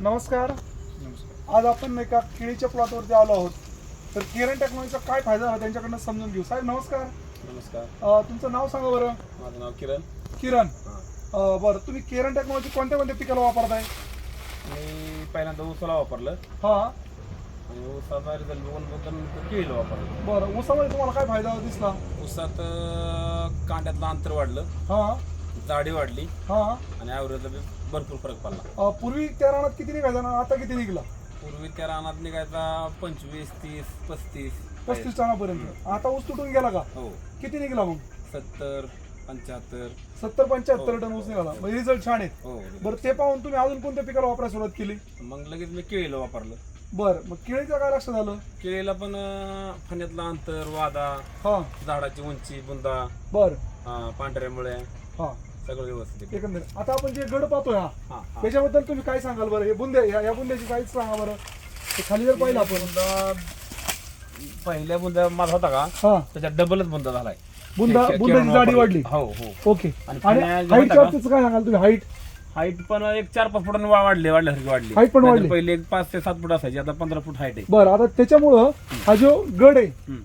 नमस्कार. आज आपण एका केळीच्या प्लॉटवरती आलो आहोत. तर केरन टेक्नॉलॉजीचा काय फायदा झाला त्यांच्याकडनं समजून घेऊ. साहेब नमस्कार. नमस्कार. अं, तुमचं नाव सांगा बरं. माझं नाव किरण. किरण. अं, बरं तुम्ही केरन टेक्नॉलॉजी कोणत्या कोणत्या पिकाला वापरताय? मी पहिल्यांदा ऊसाला वापरलं. हां. आणि ऊसाचा रिझल्ट बघून बघून केळीला वापरलं. बरं ऊसामध्ये तुम्हाला काय फायदा दिसला? ऊसात अं, कांड्यातलं अंतर वाढलं. हां. जाडी वाढली. हां. आणि ॲव्हरेजला बी भरपूर फरक पडला. अं, पूर्वी त्या रानात किती निघायचा ना आता किती निघला? पूर्वी त्या रानात निघायचा पंचवीस तीस पस्तीस. पस्तीस टनापर्यंत आता ऊस तुटून गेला का? हो. किती निघला मग? सत्तर पंच्याहत्तर. सत्तर पंच्याहत्तर हो. टन ऊस निघाला. म्हणजे रिझल्ट छान आहे हो बरं ते पाहून तुम्ही अजून कोणत्या पिकाला वापरायला सुरुवात केली? मग लगेच मी केळीला वापरलं. बरं मग केळीचं काय लक्षात आलं? केळीला पण अं, फण्यातलं अंतर वादा हां. झाडाची उंची बुंदा बरं. अं, पांढऱ्या मुळ्या हां. सगळं व्यवस्थित आहे. एकंदरीत. आता आपण जे गड पाहतोय हा हां हां. त्याच्याबद्दल तुम्ही काय सांगाल बरं? हे बुंदे या या बुंद्याची काहीच सांगा बरं. खाली जर पाहिलं आपण. बुंदा पहिल्या बुंदा माझा होता का? हा. त्याच्यात डबलच बुंदा झालाय. बुंदा के- केळून जाडी वापरलं. वाढली. हो हो. ओके. आणि हाईट काय सांगाल तुम्ही? हाईट हाईट पण एक चार पाच फुटांनी वा- वाढली वाढल्यासारखी वाढली. Height पण नाहीतर वाढली? पहिले एक पाच ते सात फूट असायची आता पंधरा फूट हाईट आहे. बरं आता त्याच्यामुळं हा जो गड आहे हम्म.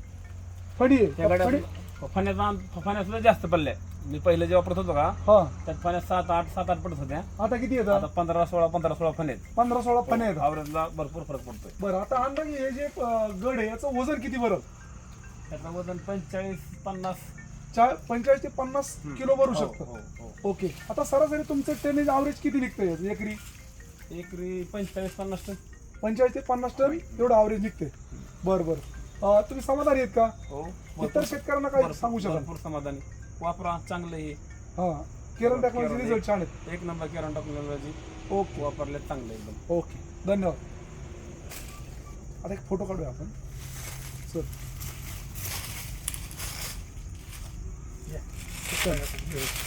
फडी त्या आहे फडी गाड्या फण्याचा अंत- फण्या सुद्धा जास्त पडल्या. मी पहिले जे वापरत होतो का हा. त्यात फण्या सात आठ सात आठ पडत होत्या. आता किती आता येतात पंधरा सोळा पंधरा सोळा फण्या आहेत. पंधरा सोळा फण्या येतात आवरेजला भरपूर फरक पडतोय. बरं आता अंदाजे हे जे अं, गड आहे याचं वजन किती बरं? त्याचं वजन पंचेचाळीस पन्नास. चार पंचेचाळीस ते पन्नास किलो भरू हो, शकतं. हो, हो. ओके. आता सरासरी तुमचं टेनेज ॲव्हरेज किती निघतं याचं एकरी? एकरी पंचेचाळीस पन्नास टन. पंचेचाळीस ते पन्नास टन एवढं ॲव्हरेज निघते बरं बरं. अं, तुम्ही समाधानी आहेत का? हो इतर शेतकऱ्यांना काय भरपूर- सांगू शकाल? भरपूर समाधानी. वापरा चांगलं आहे. हां केरन टेक्नॉलॉजी रिझल्ट छान आहेत. एक नंबर किरण टेक्नॉलॉजी ओके. वापरले चांगलं एकदम. ओके धन्यवाद. आता एक फोटो काढूया आपण. सर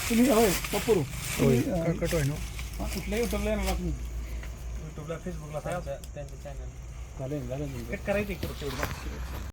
तुम्ही होय. पप्परू तुम्ही, अं, हा, कुठल्या युट्यूबला येणार तुम्ही? युट्यूबला फेसबुकला त्यांच्या चॅनल झालं झालं करायचं